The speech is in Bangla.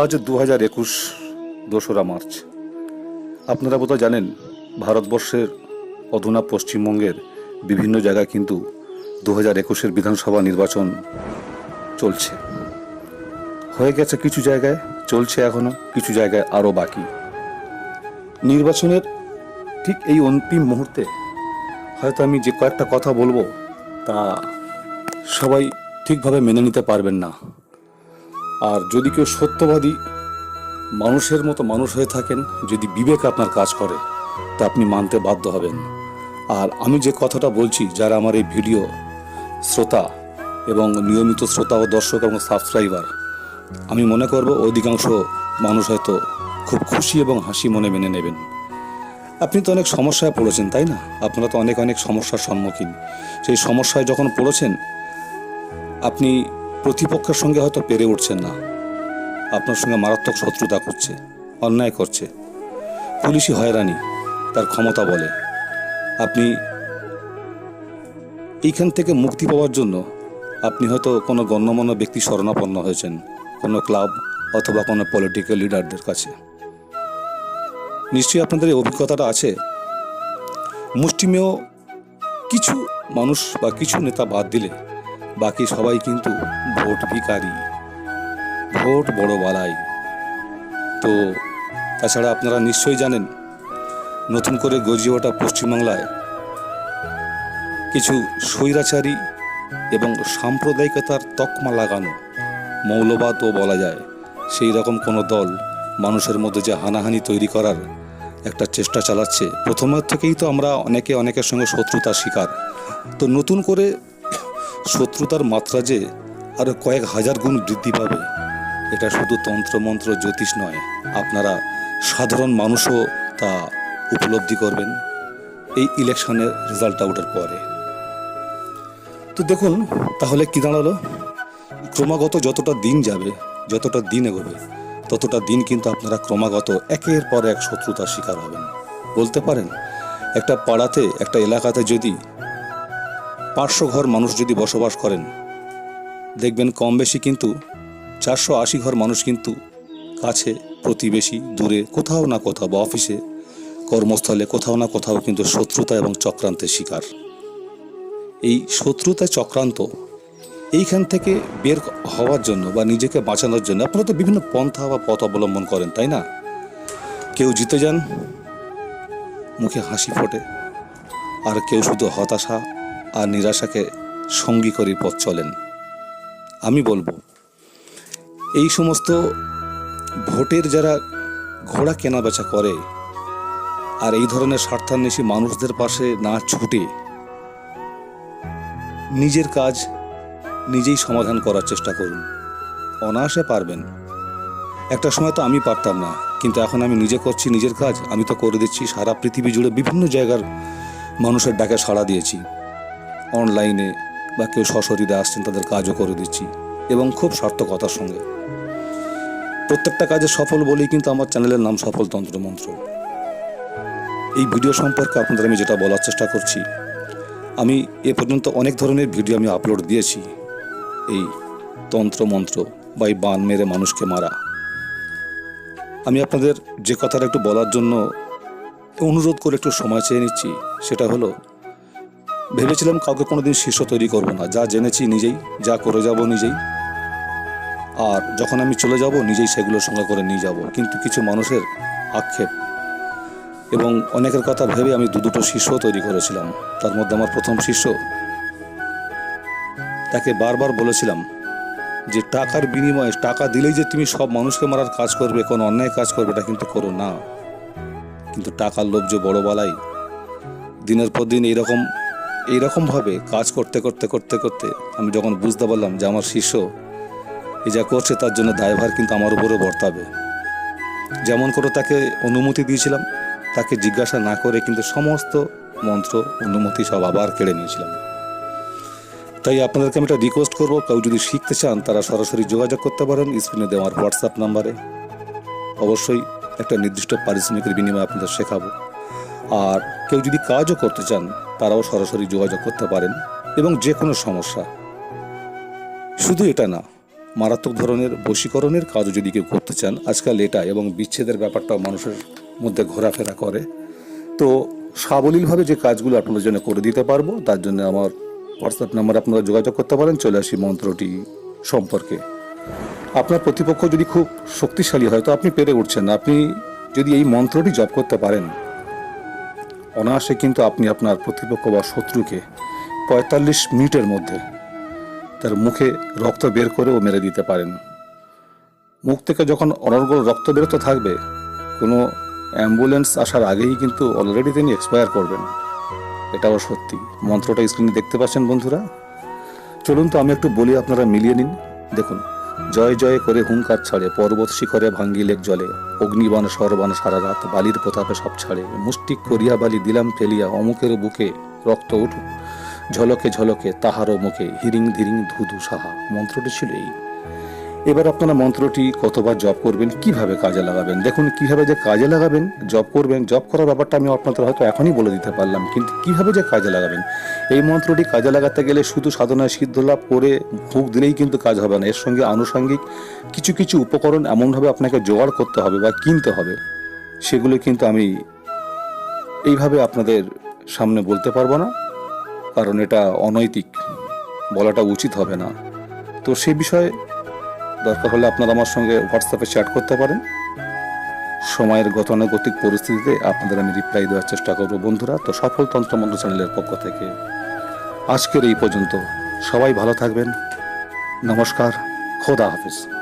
আজ দু হাজার একুশ, দোসরা মার্চ। আপনারা বোধহয় জানেন, ভারতবর্ষের অধুনা পশ্চিমবঙ্গের বিভিন্ন জায়গায় কিন্তু দু হাজার একুশের বিধানসভা নির্বাচন চলছে। হয়ে গেছে কিছু জায়গায়, চলছে এখনও কিছু জায়গায় আরও বাকি। নির্বাচনের ঠিক এই অন্তিম মুহূর্তে হয়তো আমি যে কয়েকটা কথা বলব, তা সবাই ঠিকভাবে মেনে নিতে পারবেন না। আর যদি কেউ সত্যবাদী মানুষের মতো মানুষ হয়ে থাকেন, যদি বিবেক আপনার কাজ করে, তা আপনি মানতে বাধ্য হবেন। আর আমি যে কথাটা বলছি, যারা আমার এই ভিডিও শ্রোতা এবং নিয়মিত শ্রোতা ও দর্শক এবং সাবস্ক্রাইবার, আমি মনে করব অধিকাংশ মানুষ হয়তো খুব খুশি এবং হাসি মনে মেনে নেবেন। আপনি তো অনেক সমস্যায় পড়েছেন, তাই না? আপনারা তো অনেক অনেক সমস্যার সম্মুখীন। সেই সমস্যায় যখন পড়েছেন, আপনি প্রতিপক্ষের সঙ্গে হয়তো পেরে উঠছেন না। আপনার সঙ্গে মারাত্মক শত্রুতা করছে, অন্যায় করছে। পুলিশি হয়রানি, তার ক্ষমতা বলে। আপনি এইখান থেকে মুক্তি পাওয়ার জন্য আপনি হয়তো কোনো গণ্যমান্য ব্যক্তি শরণাপন্ন হয়েছেন, কোনো ক্লাব অথবা কোনো পলিটিক্যাল লিডারদের কাছে। নিশ্চয়ই আপনাদের এই অভিজ্ঞতাটা আছে। মুষ্টিমেয় কিছু মানুষ বা কিছু নেতা বাদ দিলে বাকি সবাই কিন্তু ভোট ভিকারি ভোট বড় বালাই তো তাছাড়া আপনারা নিশ্চয়ই জানেন, নতুন করে গর্জে ওঠা পশ্চিমবাংলায় কিছু স্বৈরাচারী এবং সাম্প্রদায়িকতার তকমা লাগানো মৌলবাদও বলা যায়। সেই রকম কোনো দল মানুষের মধ্যে যে হানাহানি তৈরি করার একটা চেষ্টা চালাচ্ছে। প্রথমের থেকেই তো আমরা অনেকে অনেকের সঙ্গে শত্রুতার শিকার। তো নতুন করে শত্রুতার মাত্রা যে আরও কয়েক হাজার গুণ বৃদ্ধি পাবে, এটা শুধু তন্ত্রমন্ত্র জ্যোতিষ নয়, আপনারা সাধারণ মানুষও তা উপলব্ধি করবেন এই ইলেকশনের রেজাল্ট আউটের পরে। তো দেখুন, তাহলে কী দাঁড়াল? ক্রমাগত যতটা দিন যাবে, যতটা দিন এগোবে, ততটা দিন কিন্তু আপনারা ক্রমাগত একের পর এক শত্রুতার শিকার হবেন। বলতে পারেন, একটা পাড়াতে, একটা এলাকাতে যদি পাঁচশো ঘর মানুষ যদি বসবাস করেন। দেখবেন কম বেশি কিন্তু চারশো আশি ঘর মানুষ কিন্তু কাছে, প্রতিবেশী, দূরে, কোথাও না কোথাও বা অফিসে, কর্মস্থলে কোথাও না কোথাও কিন্তু শত্রুতা এবং চক্রান্তের শিকার। এই শত্রুতা চক্রান্ত এইখান থেকে বের হওয়ার জন্য বা নিজেকে বাঁচানোর জন্য আপনারা তো বিভিন্ন পন্থা বা পথ অবলম্বন করেন, তাই না? কেউ জিতে যান, মুখে হাসি ফোটে, আর কেউ শুধু হতাশা আর নিরাশাকে সঙ্গী করে পথ চলেন। আমি বলব, এই সমস্ত ভোটের যারা ঘোড়া কেনাবেচা করে আর এই ধরনের স্বার্থান্বেষী মানুষদের পাশে না ছুটে নিজের কাজ নিজেই সমাধান করার চেষ্টা করুন। অনায়াসে পারবেন। একটা সময় তো আমি পারতাম না, কিন্তু এখন আমি নিজে করছি নিজের কাজ, আমি তো করে দিচ্ছি সারা পৃথিবী জুড়ে বিভিন্ন জায়গার মানুষের ডাকে সাড়া দিয়েছি। অনলাইনে বা কেউ সশরীরে আসছেন, তাদের কাজও করে দিচ্ছি এবং খুব সার্থকতার সঙ্গে। প্রত্যেকটা কাজে সফল বলেই কিন্তু আমার চ্যানেলের নাম সফল তন্ত্রমন্ত্র এই ভিডিও সম্পর্কে আপনাদের আমি যেটা বলার চেষ্টা করছি, আমি এ পর্যন্ত অনেক ধরনের ভিডিও আমি আপলোড দিয়েছি। এই তন্ত্রমন্ত্র বা এই বান মেরে মানুষকে মারা। আমি আপনাদের যে কথাটা একটু বলার জন্য অনুরোধ করে একটু সময় চেয়ে নিচ্ছি, সেটা হলো ভেবেছিলাম কাউকে কোনোদিন শিষ্য তৈরি করব না। যা জেনেছি নিজেই, যা করে যাব নিজেই। আর যখন আমি চলে যাব, নিজেই সেগুলোর সঙ্গে করে নিয়ে যাব। কিন্তু কিছু মানুষের আক্ষেপ এবং অনেকের কথা ভেবে আমি দু দুটো শিষ্য তৈরি করেছিলাম। তার মধ্যে আমার প্রথম শিষ্য তাকে বারবার বলেছিলাম যে, টাকার বিনিময়ে টাকা দিলেই যে তুমি সব মানুষকে মারার কাজ করবে, কোনো অন্যায় কাজ করবে, এটা কিন্তু করো না। কিন্তু টাকার লোভ যে বড় বালাই, দিনের পর দিন এইরকম এইরকমভাবে কাজ করতে করতে করতে করতে আমি যখন বুঝতে পারলাম যে আমার শিষ্য এই যা করছে তার জন্য দায়ভার কিন্তু আমার উপরে বর্তাবে। যেমন করে তাকে অনুমতি দিয়েছিলাম, তাকে জিজ্ঞাসা না করে কিন্তু সমস্ত মন্ত্র, অনুমতি সব আবার কেড়ে নিয়েছিলাম। তাই আপনাদেরকে আমি একটা রিকোয়েস্ট করব, কেউ যদি শিখতে চান তারা সরাসরি যোগাযোগ করতে পারেন স্ক্রিনে দেওয়ার হোয়াটসঅ্যাপ নাম্বারে অবশ্যই একটা নির্দিষ্ট পারিশ্রমিকের বিনিময়ে আপনাদের শেখাবো। আর কেউ যদি কাজও করতে চান তারাও সরাসরি যোগাযোগ করতে পারেন এবং যে কোনো সমস্যা। শুধু এটা না, মারাত্মক ধরনের বশীকরণের কাজও যদি কেউ করতে চান, আজকাল এটা এবং বিচ্ছেদের ব্যাপারটাও মানুষের মধ্যে ঘোরাফেরা করে। তো সাবলীলভাবে যে কাজগুলো আপনাদের জন্য করে দিতে পারব, তার জন্য আমার হোয়াটসঅ্যাপ নাম্বার আপনারা যোগাযোগ করতে পারেন, চলে আসি মন্ত্রটি সম্পর্কে। আপনার প্রতিপক্ষ যদি খুব শক্তিশালী হয়, তো আপনি পেরে উঠছেন আপনি যদি এই মন্ত্রটি জপ করতে পারেন অনায়াসে কিন্তু আপনি আপনার প্রতিপক্ষ বা শত্রুকে পঁয়তাল্লিশ মিনিটের মধ্যে তার মুখে রক্ত বের করেও মেরে দিতে পারেন। মুখ থেকে যখন অনর্গল রক্ত বেরোতে থাকবে, কোনো অ্যাম্বুলেন্স আসার আগেই কিন্তু অলরেডি তিনি এক্সপায়ার করবেন। এটাও সত্যি। মন্ত্রটা স্ক্রিনে দেখতে পাচ্ছেন বন্ধুরা? চলুন তো আমি একটু বলি, আপনারা মিলিয়ে নিন। দেখুন। জয় জয় করে হুঙ্কার ছাড়ে, পর্বত শিখরে ভাঙ্গিলেক জলে অগ্নিবাণ সরবান সারা রাত বালির প্রতাপে সব ছাড়ে। মুষ্টিক করিয়া বালি দিলাম ফেলিয়া অমুকের বুকে রক্ত উঠুক, ঝলকে ঝলকে তাহারও মুখে, হিরিং ধিরিং ধুধু সাহা। মন্ত্রটি ছিল এই। এবার আপনারা মন্ত্রটি কতবার জব করবেন, কীভাবে কাজে লাগাবেন? দেখুন, কীভাবে যে কাজে লাগাবেন জব করবেন জব করার ব্যাপারটা আমি আপনাদের হয়তো এখনই বলে দিতে পারলাম, কিন্তু কীভাবে যে কাজে লাগাবেন? এই মন্ত্রটি কাজে লাগাতে গেলে শুধু সাধনায় সিদ্ধ লাভ করে ভোগ দিলেই কিন্তু কাজ হবে না। এর সঙ্গে আনুষঙ্গিক কিছু কিছু উপকরণ এমনভাবে আপনাকে জোগাড় করতে হবে বা কিনতে হবে, সেগুলো কিন্তু আমি এইভাবে আপনাদের সামনে বলতে পারব না, কারণ এটা অনৈতিক, বলাটা উচিত হবে না। তো সে বিষয়ে দরকার হলে আপনারা আমার সঙ্গে হোয়াটসঅ্যাপে চ্যাট করতে পারেন। সময়ের গতানুগতিক পরিস্থিতিতে আপনাদের আমি রিপ্লাই দেওয়ার চেষ্টা করব। বন্ধুরা, তো সফল তন্ত্রমন্ত্র চ্যানেলের পক্ষ থেকে আজকের এই পর্যন্ত সবাই ভালো থাকবেন। নমস্কার, খোদা হাফিজ।